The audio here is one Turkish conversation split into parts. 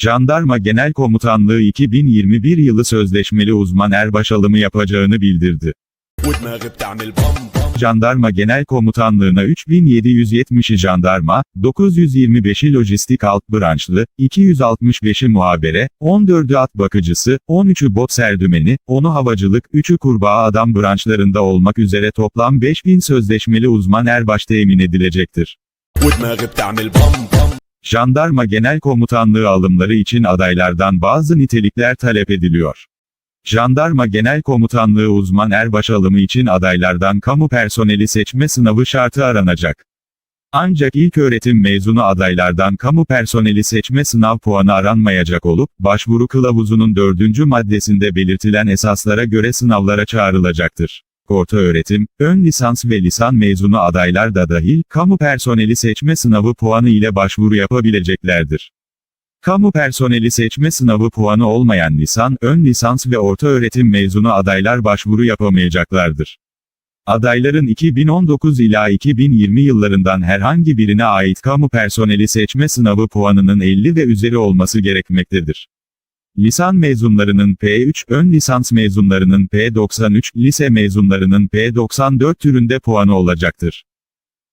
Jandarma Genel Komutanlığı 2021 yılı sözleşmeli uzman erbaş alımı yapacağını bildirdi. Jandarma Genel Komutanlığı'na 3770'i jandarma, 925'i lojistik alt branşlı, 265'i muhabere, 14'ü at bakıcısı, 13'ü bot serdümeni, 10'u havacılık, 3'ü kurbağa adam branşlarında olmak üzere toplam 5000 sözleşmeli uzman erbaş temin edilecektir. Jandarma Genel Komutanlığı alımları için adaylardan bazı nitelikler talep ediliyor. Jandarma Genel Komutanlığı uzman erbaş alımı için adaylardan kamu personeli seçme sınavı şartı aranacak. Ancak ilk öğretim mezunu adaylardan kamu personeli seçme sınav puanı aranmayacak olup, başvuru kılavuzunun dördüncü maddesinde belirtilen esaslara göre sınavlara çağrılacaktır. Orta öğretim, ön lisans ve lisan mezunu adaylar da dahil, kamu personeli seçme sınavı puanı ile başvuru yapabileceklerdir. Kamu personeli seçme sınavı puanı olmayan lisan, ön lisans ve orta öğretim mezunu adaylar başvuru yapamayacaklardır. Adayların 2019 ila 2020 yıllarından herhangi birine ait kamu personeli seçme sınavı puanının 50 ve üzeri olması gerekmektedir. Lisan mezunlarının P3, ön lisans mezunlarının P93, lise mezunlarının P94 türünde puanı olacaktır.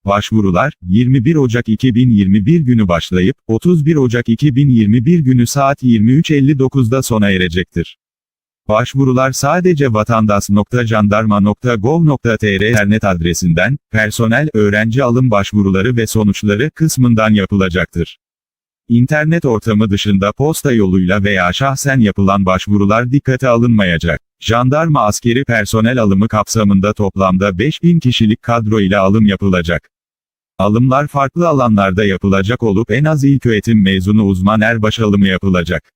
Başvurular, 21 Ocak 2021 günü başlayıp, 31 Ocak 2021 günü saat 23.59'da sona erecektir. Başvurular sadece vatandaş.jandarma.gov.tr internet adresinden, personel öğrenci alım başvuruları ve sonuçları kısmından yapılacaktır. İnternet ortamı dışında posta yoluyla veya şahsen yapılan başvurular dikkate alınmayacak. Jandarma askeri personel alımı kapsamında toplamda 5000 kişilik kadro ile alım yapılacak. Alımlar farklı alanlarda yapılacak olup en az ilköğretim mezunu uzman erbaş alımı yapılacak.